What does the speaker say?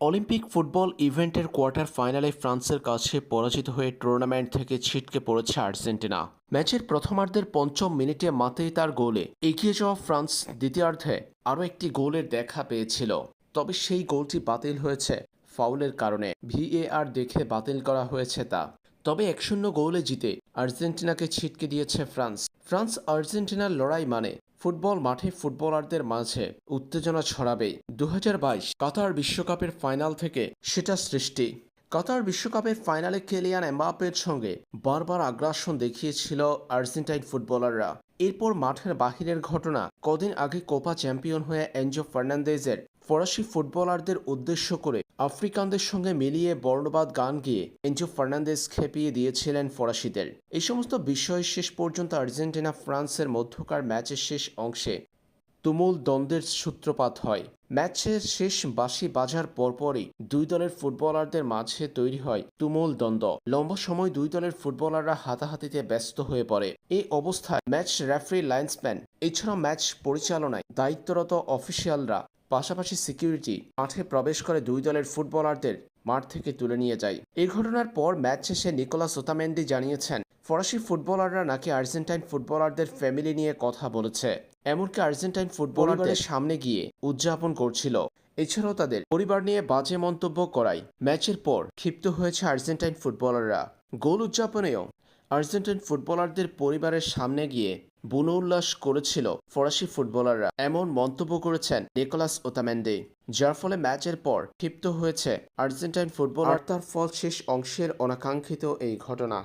Olympic football ইভেন্টের quarter ফাইনালে ফ্রান্সের কাছে পরাজিত হয়ে টুর্নামেন্ট থেকে ছিটকে পড়েছে আর্জেন্টিনা। ম্যাচের প্রথমার্ধের পঞ্চম মিনিটে মাতেই তার গোলে এগিয়ে যাওয়া ফ্রান্স দ্বিতীয়ার্ধে আরও একটি গোলের দেখা পেয়েছিল। তবে সেই গোলটি বাতিল হয়েছে ফাউলের কারণে। ভিএআর দেখে বাতিল করা হয়েছে তা। তবে এক শূন্য গোলে জিতে আর্জেন্টিনাকে ছিটকে দিয়েছে ফ্রান্স। ফ্রান্স আর্জেন্টিনার লড়াই মানে ফুটবল মাঠে ফুটবলারদের মাঝে উত্তেজনা ছড়াবে। দু হাজার বাইশ কাতার বিশ্বকাপের ফাইনাল থেকে সেটা সৃষ্টি। কাতার বিশ্বকাপের ফাইনালে কেলিয়ান এমবাপের সঙ্গে বারবার আগ্রাসন দেখিয়েছিল আর্জেন্টাইন ফুটবলাররা। এরপর মাঠের বাহিরের ঘটনা কদিন আগে কোপা চ্যাম্পিয়ন হয়ে এনজো ফার্নান্দেজের ফরাসি ফুটবলারদের উদ্দেশ্য করে আফ্রিকানদের সঙ্গে মিলিয়ে বর্ণবাদ গান গিয়ে এনজো ফার্নান্দেজ খেপিয়ে দিয়েছিলেন ফরাসিদের। এই সমস্ত বিষয় শেষ পর্যন্ত আর্জেন্টিনা, ফ্রান্সের মধ্যকার ম্যাচের শেষ অংশে তুমুল দ্বন্দ্বের সূত্রপাত হয়। ম্যাচের শেষ বাঁশি বাজার পরপরই দুই দলের ফুটবলারদের মাঝে তৈরি হয় তুমুল দ্বন্দ্ব। লম্বা সময় দুই দলের ফুটবলাররা হাতাহাতিতে ব্যস্ত হয়ে পড়ে। এই অবস্থায় ম্যাচ রেফারি লাইন্সম্যান, এছাড়াও ম্যাচ পরিচালনায় দায়িত্বরত অফিসিয়ালরা পাশাপাশি সিকিউরিটি মাঠে প্রবেশ করে দুই দলের ফুটবলারদের মাঠ থেকে তুলে নিয়ে যায়। এই ঘটনার পর ম্যাচ শেষে নিকোলাস ওতামেন্দি জানিয়েছেন ফরাসি ফুটবলাররা নাকি আর্জেন্টাইন ফুটবলারদের ফ্যামিলি নিয়ে কথা বলেছে। এমনকি আর্জেন্টাইন ফুটবলারদের সামনে গিয়ে উদযাপন করছিল। এছাড়াও তাদের পরিবার নিয়ে বাজে মন্তব্য করায় ম্যাচের পর ক্ষিপ্ত হয়েছে আর্জেন্টাইন ফুটবলাররা। গোল উদযাপনেও আর্জেন্টাইন ফুটবলারদের পরিবারের সামনে গিয়ে বুনো উল্লাস করেছিল ফরাসি ফুটবলাররা, এমন মন্তব্য করেছেন নিকোলাস ওতামেন্দে যার ফলে ম্যাচের পর ক্ষিপ্ত হয়েছে আর্জেন্টাইন ফুটবলার। তার ফল শেষ অংশের অনাকাঙ্ক্ষিত এই ঘটনা।